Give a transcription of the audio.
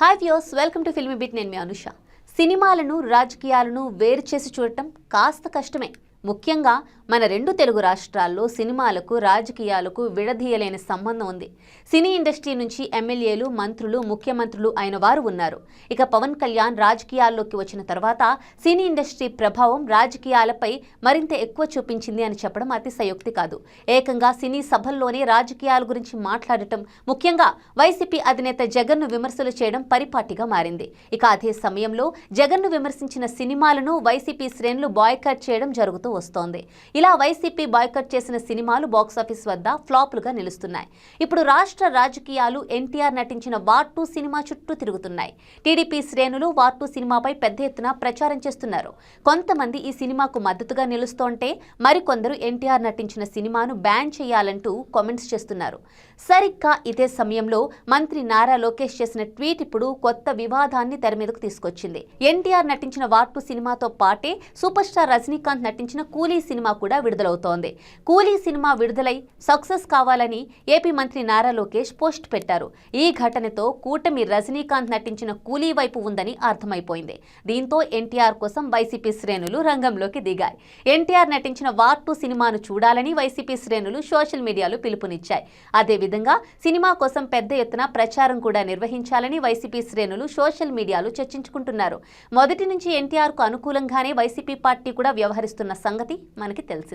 Hi views welcome to filmy bit నేను మీ అనుష. సినిమాలను రాజకీయాలను వేరు చేసి చూడటం కాస్త కష్టమే. ముఖ్యంగా మన రెండు తెలుగు రాష్ట్రాల్లో సినిమాలకు రాజకీయాలకు విడదీయలేని సంబంధం ఉంది. సినీ ఇండస్ట్రీ నుంచి ఎమ్మెల్యేలు మంత్రులు ముఖ్యమంత్రులు అయిన వారు ఉన్నారు. ఇక పవన్ కళ్యాణ్ రాజకీయాల్లోకి వచ్చిన తర్వాత సినీ ఇండస్ట్రీ ప్రభావం రాజకీయాలపై మరింత ఎక్కువ చూపించింది అని చెప్పడం అతిశయోక్తి కాదు. ఏకంగా సినీ సభల్లోనే రాజకీయాల గురించి మాట్లాడటం ముఖ్యంగా వైసీపీ అధినేత జగన్ను విమర్శలు చేయడం పరిపాటిగా మారింది. ఇక అదే సమయంలో జగన్ను విమర్శించిన సినిమాలను వైసీపీ శ్రేణులు బాయ్కాట్ చేయడం జరుగుతూ వస్తోంది. ఇలా వైసీపీ బాయ్కట్ చేసిన సినిమాలు బాక్సాఫీస్ వద్ద ఫ్లాపులుగా నిలుస్తున్నాయి. ఇప్పుడు రాష్ట్ర రాజకీయాలు ఎన్టీఆర్ నటించిన వార్ టూ సినిమా చుట్టూ తిరుగుతున్నాయి. టీడీపీ శ్రేణులు వార్ టూ సినిమాపై పెద్ద ఎత్తున ప్రచారం చేస్తున్నారు. కొంతమంది ఈ సినిమాకు మద్దతుగా నిలుస్తోంటే మరికొందరు ఎన్టీఆర్ నటించిన సినిమాను బ్యాన్ చేయాలంటూ కామెంట్స్ చేస్తున్నారు. సరిగ్గా ఇదే సమయంలో మంత్రి నారా లోకేష్ చేసిన ట్వీట్ ఇప్పుడు కొత్త వివాదాన్ని తెరమీదకు తీసుకొచ్చింది. ఎన్టీఆర్ నటించిన వార్ టూ సినిమాతో పాటే సూపర్ స్టార్ రజనీకాంత్ నటించిన కూలీ సినిమా కూడా విడుదలవుతోంది. కూలీ సినిమా విడుదలై సక్సెస్ కావాలని ఏపీ మంత్రి నారా లోకేష్ పోస్ట్ పెట్టారు. ఈ ఘటనతో కూటమి రజనీకాంత్ నటించిన కూలీ వైపు ఉందని అర్థమైపోయింది. దీంతో ఎన్టీఆర్ కోసం వైసీపీ శ్రేణులు రంగంలోకి దిగాయి. ఎన్టీఆర్ నటించిన వార్ టూ సినిమాను చూడాలని వైసీపీ శ్రేణులు సోషల్ మీడియాలో పిలుపునిచ్చాయి. అదేవిధంగా సినిమా కోసం పెద్ద ఎత్తున ప్రచారం కూడా నిర్వహించాలని వైసీపీ శ్రేణులు సోషల్ మీడియాలో చర్చించుకుంటున్నారు. మొదటి నుంచి ఎన్టీఆర్కు అనుకూలంగానే వైసీపీ పార్టీ కూడా వ్యవహరిస్తున్న సంగతి మనకి తెలిసింది.